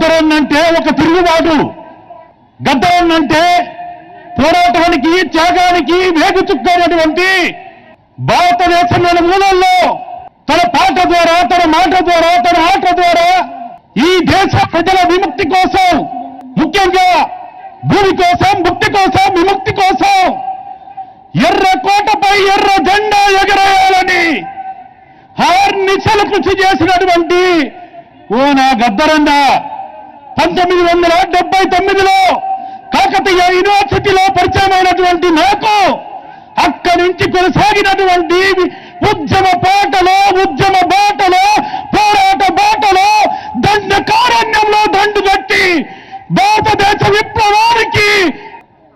గద్దరన్నంటే ఒక తిరుగుబాటు. గద్దరన్నంటే పోరాటానికి త్యాగానికి వేగుచుక్కైనటువంటి భారతదేశంలోని మూలల్లో తన పాట ద్వారా తన మాట ద్వారా తన ఆట ద్వారా ఈ దేశ ప్రజల విముక్తి కోసం ముఖ్యంగా భూమి కోసం ముక్తి కోసం విముక్తి కోసం ఎర్ర కోటపై ఎర్ర జెండా ఎగరేయాలని హార్నిశలు కృషి చేసినటువంటి ఓ నా గద్దరండ పంతొమ్మిది వందల డెబ్బై తొమ్మిదిలో కాకతీయ యూనివర్సిటీలో పరిచయమైనటువంటి నాకు అక్కడి నుంచి కొనసాగినటువంటి ఉద్యమ పాటలో ఉద్యమ బాటలో పోరాట బాటలో దండ కారణ్యంలో దండు కట్టి భారతదేశ విప్లవానికి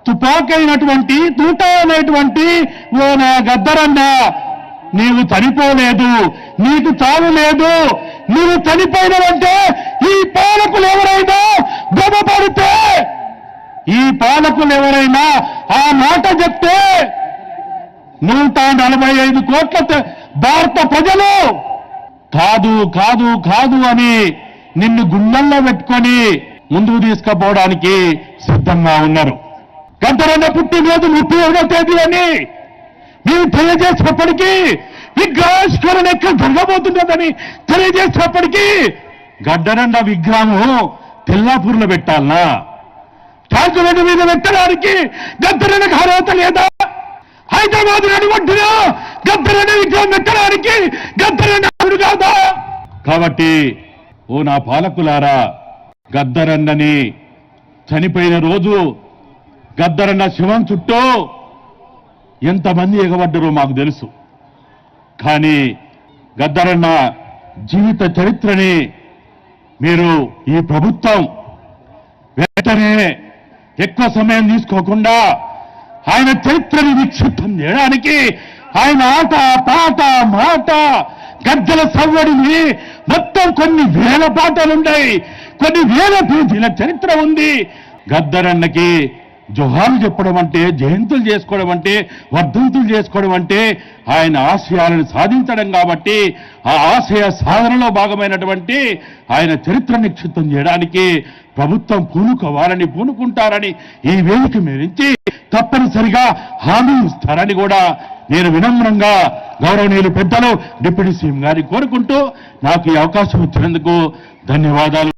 తుపాకైనటువంటి తూట అనేటువంటి ఓ నా గద్దరన్న నీవు చనిపోలేదు నీకు చావు లేదు నువ్వు చనిపోయినవంటే ఈ పాలకులు ఎవరైనా గొప్పపడితే ఈ పాలకులు ఎవరైనా ఆ మాట చెప్తే నూట నలభై ఐదు కోట్ల భారత ప్రజలు కాదు కాదు కాదు అని నిన్ను గుండెల్లో పెట్టుకొని ముందుకు తీసుకుపోవడానికి సిద్ధంగా ఉన్నారు. గద్దరన్న పుట్టినరోజు ముప్పై ఒకటో తేదీ అని మేము తెలియజేసినప్పటికీ విగ్రహావిష్కరణ ఎక్కడ జరగబోతున్నదని తెలియజేసినప్పటికీ గడ్డనండ విగ్రహం తెల్లాపూర్లో పెట్టాలనా? ట్యాంకు మీద పెట్టడానికి గద్దరనకు అర్హత లేదా? హైదరాబాద్ నడుమంటున్న గద్దరన్న విగ్రహం పెట్టడానికి గద్దరన్న అర్హుడు కాదా? కాబట్టి ఓ నా పాలకులారా గద్దరన్నని చనిపోయిన రోజు గద్దరన్న శివం చుట్టూ ఎంతమంది ఎగబడ్డరో మాకు తెలుసు. కానీ గద్దరన్న జీవిత చరిత్రని మీరు ఈ ప్రభుత్వం వెంటనే ఎక్కువ సమయం తీసుకోకుండా ఆయన చరిత్రని విక్షిప్తం చేయడానికి ఆయన ఆట పాట మాట గద్దెల సవ్వడిని మొత్తం కొన్ని వేల పాటలున్నాయి కొన్ని వేల పేజీల చరిత్ర ఉంది. గద్దరన్నకి జుహాలు చెప్పడం అంటే జయంతులు చేసుకోవడం అంటే వర్ధంతులు చేసుకోవడం అంటే ఆయన ఆశయాలను సాధించడం కాబట్టి ఆ ఆశయ సాధనలో భాగమైనటువంటి ఆయన చరిత్ర నిక్షిప్తం చేయడానికి ప్రభుత్వం పూనుకోవాలని పూనుకుంటారని ఈ వేదిక మీరించి తప్పనిసరిగా హామీ ఇస్తారని కూడా నేను వినమ్రంగా గౌరవనీయులు పెద్దలు డిప్యూటీ సీఎం గారిని కోరుకుంటూ నాకు ఈ అవకాశం ఇచ్చినందుకు ధన్యవాదాలు.